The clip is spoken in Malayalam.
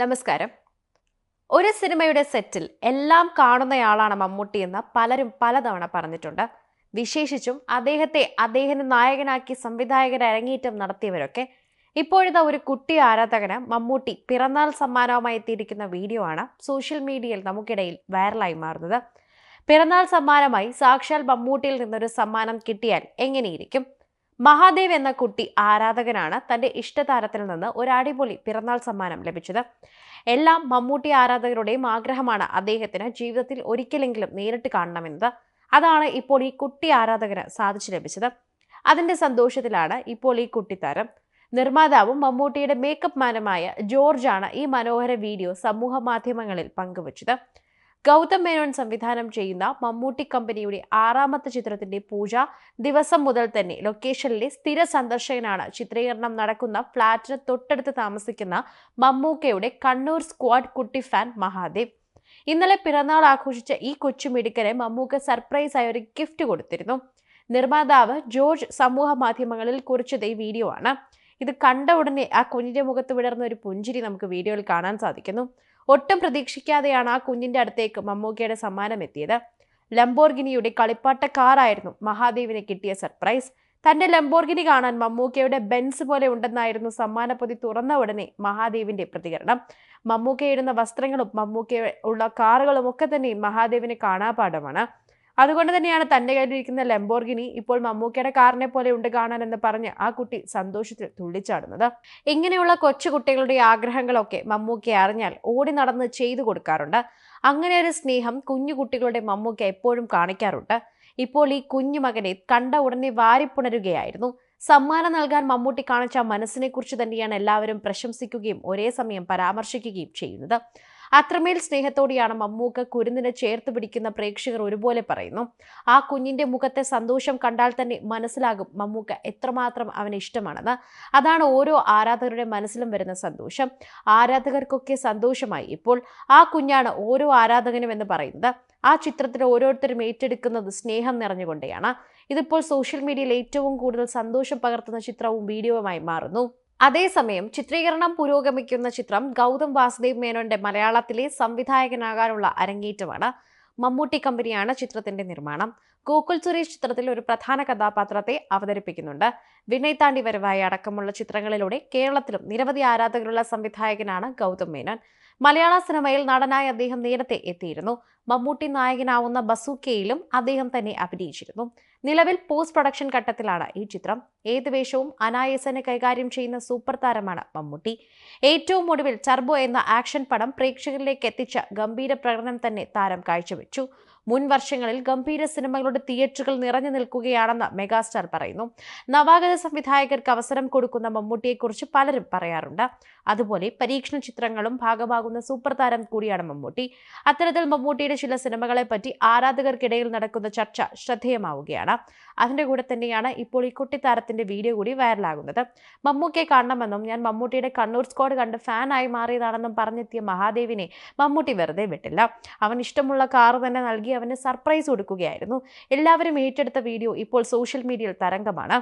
നമസ്കാരം. ഒരു സിനിമയുടെ സെറ്റിൽ എല്ലാം കാണുന്നയാളാണ് മമ്മൂട്ടി എന്ന് പലരും പലതവണ പറഞ്ഞിട്ടുണ്ട്. വിശേഷിച്ചും അദ്ദേഹത്തെ അദ്ദേഹത്തിന് നായകനാക്കി സംവിധായകർ അരങ്ങേറ്റം നടത്തിയവരൊക്കെ ഇപ്പോഴത്തെ ഒരു കുട്ടി ആരാധകന് മമ്മൂട്ടി പിറന്നാൾ സമ്മാനവുമായി എത്തിയിരിക്കുന്ന വീഡിയോ ആണ് സോഷ്യൽ മീഡിയയിൽ നമുക്കിടയിൽ വൈറലായി മാറുന്നത്. പിറന്നാൾ സമ്മാനമായി സാക്ഷാൽ മമ്മൂട്ടിയിൽ നിന്നൊരു സമ്മാനം കിട്ടിയാൽ എങ്ങനെയിരിക്കും? മഹാദേവ് എന്ന കുട്ടി ആരാധകനാണ് തന്റെ ഇഷ്ടതാരത്തിൽ നിന്ന് ഒരു അടിപൊളി പിറന്നാൾ സമ്മാനം ലഭിച്ചത്. എല്ലാം മമ്മൂട്ടി ആരാധകരുടെയും ആഗ്രഹമാണ് അദ്ദേഹത്തിന് ജീവിതത്തിൽ ഒരിക്കലെങ്കിലും നേരിട്ട് കാണണമെന്നത്. അതാണ് ഇപ്പോൾ ഈ കുട്ടി ആരാധകന് സാധിച്ചു ലഭിച്ചത്. അതിന്റെ സന്തോഷത്തിലാണ് ഇപ്പോൾ ഈ കുട്ടിത്താരം നിർമ്മാതാവും മമ്മൂട്ടിയുടെ മേക്കപ്പ് മാനുമായ ജോർജാണ് ഈ മനോഹര വീഡിയോ സമൂഹ മാധ്യമങ്ങളിൽ പങ്കുവച്ചത്. ഗൗതം മേനോൻ സംവിധാനം ചെയ്യുന്ന മമ്മൂട്ടി കമ്പനിയുടെ ആറാമത്തെ ചിത്രത്തിന്റെ പൂജ ദിവസം മുതൽ തന്നെ ലൊക്കേഷനിലെ സ്ഥിര സന്ദർശകനാണ്. ചിത്രീകരണം നടക്കുന്ന ഫ്ളാറ്റിന് തൊട്ടടുത്ത് താമസിക്കുന്ന മമ്മൂക്കയുടെ കണ്ണൂർ സ്ക്വാഡ് കുട്ടി ഫാൻ മഹാദേവ്. ഇന്നലെ പിറന്നാൾ ആഘോഷിച്ച ഈ കൊച്ചുമിടുക്കനെ മമ്മൂക്ക സർപ്രൈസ് ആയി ഒരു ഗിഫ്റ്റ് കൊടുത്തിരുന്നു. നിർമ്മാതാവ് ജോർജ് സമൂഹ മാധ്യമങ്ങളിൽ കുറിച്ചത് ഈ വീഡിയോ ആണ്. ഇത് കണ്ട ഉടനെ ആ കുഞ്ഞിന്റെ മുഖത്ത് വിടർന്ന ഒരു പുഞ്ചിരി നമുക്ക് വീഡിയോയിൽ കാണാൻ സാധിക്കുന്നു. ഒട്ടും പ്രതീക്ഷിക്കാതെയാണ് ആ കുഞ്ഞിന്റെ അടുത്തേക്ക് മമ്മൂക്കയുടെ സമ്മാനം എത്തിയത്. ലംബോർഗിനിയുടെ കളിപ്പാട്ട കാറായിരുന്നു മഹാദേവിനെ കിട്ടിയ സർപ്രൈസ് തന്റെ ലംബോർഗിനി കാണാൻ മമ്മൂക്കയുടെ ബെൻസ് പോലെ ഉണ്ടെന്നായിരുന്നു സമ്മാനപ്പൊതി തുറന്ന ഉടനെ മഹാദേവിന്റെ പ്രതികരണം. മമ്മൂക്കയിടുന്ന വസ്ത്രങ്ങളും മമ്മൂക്ക ഉള്ള കാറുകളും ഒക്കെ തന്നെ മഹാദേവിനെ കാണാപാഠമാണ്. അതുകൊണ്ട് തന്നെയാണ് തന്റെ കയ്യിലിരിക്കുന്ന ലംബോർഗിനി ഇപ്പോൾ മമ്മൂക്കയുടെ കാറിനെ പോലെ ഉണ്ട് കാണാൻ എന്ന് പറഞ്ഞ് ആ കുട്ടി സന്തോഷത്തിൽ തുള്ളിച്ചാടുന്നത്. ഇങ്ങനെയുള്ള കൊച്ചുകുട്ടികളുടെ ആഗ്രഹങ്ങളൊക്കെ മമ്മൂക്ക അറിഞ്ഞാൽ ഓടി നടന്ന് ചെയ്തു കൊടുക്കാറുണ്ട്. അങ്ങനെ ഒരു സ്നേഹം കുഞ്ഞു കുട്ടികളുടെ മമ്മൂക്ക എപ്പോഴും കാണിക്കാറുണ്ട്. ഇപ്പോൾ ഈ കുഞ്ഞു മകനെ കണ്ട ഉടനെ വാരിപ്പുണരുകയായിരുന്നു സമ്മാനം നൽകാൻ മമ്മൂട്ടി കാണിച്ച മനസ്സിനെ കുറിച്ച് തന്നെയാണ് എല്ലാവരും പ്രശംസിക്കുകയും ഒരേ സമയം പരാമർശിക്കുകയും ചെയ്യുന്നത്. അത്രമേൽ സ്നേഹത്തോടെയാണ് മമ്മൂക്ക കുരുന്നിനെ ചേർത്ത് പിടിക്കുന്ന പ്രേക്ഷകർ ഒരുപോലെ പറയുന്നു. ആ കുഞ്ഞിന്റെ മുഖത്തെ സന്തോഷം കണ്ടാൽ തന്നെ മനസ്സിലാകും മമ്മൂക്ക എത്രമാത്രം അവന് ഇഷ്ടമാണെന്ന്. അതാണ് ഓരോ ആരാധകരുടെ മനസ്സിലും വരുന്ന സന്തോഷം. ആരാധകർക്കൊക്കെ സന്തോഷമായി. ഇപ്പോൾ ആ കുഞ്ഞാണ് ഓരോ ആരാധകനും എന്ന് പറയുന്നത്. ആ ചിത്രത്തിൽ ഓരോരുത്തരും ഏറ്റെടുക്കുന്നത് സ്നേഹം നിറഞ്ഞുകൊണ്ടെയാണ്. ഇതിപ്പോൾ സോഷ്യൽ മീഡിയയിൽ ഏറ്റവും കൂടുതൽ സന്തോഷം പകർത്തുന്ന ചിത്രവും വീഡിയോവുമായി മാറുന്നു. അതേസമയം ചിത്രീകരണം പുരോഗമിക്കുന്ന ചിത്രം ഗൗതം വാസുദേവ് മേനോന്റെ മലയാളത്തിലെ സംവിധായകനാകാനുള്ള അരങ്ങേറ്റമാണ്. മമ്മൂട്ടി കമ്പനിയാണ് ചിത്രത്തിന്റെ നിർമ്മാണം. ഗോകുൽ സുരേഷ് ചിത്രത്തിൽ ഒരു പ്രധാന കഥാപാത്രത്തെ അവതരിപ്പിക്കുന്നുണ്ട്. വിനയ് താണ്ടി വരവായി അടക്കമുള്ള ചിത്രങ്ങളിലൂടെ കേരളത്തിലും നിരവധി ആരാധകരുള്ള സംവിധായകനാണ് ഗൗതം മേനോൻ. മലയാള സിനിമയിൽ നടനായി അദ്ദേഹം നേരത്തെ എത്തിയിരുന്നു. മമ്മൂട്ടി നായകനാവുന്ന ബസൂക്കയിലും അദ്ദേഹം തന്നെ അഭിനയിച്ചിരുന്നു. നിലവിൽ പോസ്റ്റ് പ്രൊഡക്ഷൻ ഘട്ടത്തിലാണ് ഈ ചിത്രം. ഏത് വേഷവും അനായസനെ കൈകാര്യം ചെയ്യുന്ന സൂപ്പർ താരമാണ് മമ്മൂട്ടി. ഏറ്റവും ഒടുവിൽ ചർബോ എന്ന ആക്ഷൻ പടം പ്രേക്ഷകരിലേക്ക് എത്തിച്ച ഗംഭീര പ്രകടനം തന്നെ താരം കാഴ്ചവെച്ചു. മുൻ വർഷങ്ങളിൽ ഗംഭീര സിനിമകളുടെ തിയേറ്ററുകൾ നിറഞ്ഞു നിൽക്കുകയാണെന്ന് മെഗാസ്റ്റാർ പറയുന്നു. നവാഗത സംവിധായകർക്ക് അവസരം കൊടുക്കുന്ന മമ്മൂട്ടിയെക്കുറിച്ച് പലരും പറയാറുണ്ട്. അതുപോലെ പരീക്ഷണ ചിത്രങ്ങളും ഭാഗമാകുന്ന സൂപ്പർ താരം കൂടിയാണ് മമ്മൂട്ടി. അത്തരത്തിൽ മമ്മൂട്ടിയുടെ ചില സിനിമകളെ പറ്റി ആരാധകർക്കിടയിൽ നടക്കുന്ന ചർച്ച ശ്രദ്ധേയമാവുകയാണ്. അതിന്റെ കൂടെ തന്നെയാണ് ഇപ്പോൾ ഈ കുട്ടിത്താരത്തിന്റെ വീഡിയോ കൂടി വൈറലാകുന്നത്. മമ്മൂക്കെ കാണണമെന്നും ഞാൻ മമ്മൂട്ടിയുടെ കണ്ണൂർ സ്ക്വാഡ് കണ്ട് ഫാനായി മാറിയതാണെന്നും പറഞ്ഞെത്തിയ മഹാദേവിനെ മമ്മൂട്ടി വെറുതെ വിട്ടില്ല. അവൻ ഇഷ്ടമുള്ള കാർ തന്നെ നൽകി അവന് സർപ്രൈസ് കൊടുക്കുകയായിരുന്നു. എല്ലാവരും ഏറ്റെടുത്ത വീഡിയോ ഇപ്പോൾ സോഷ്യൽ മീഡിയയിൽ തരംഗമാണ്.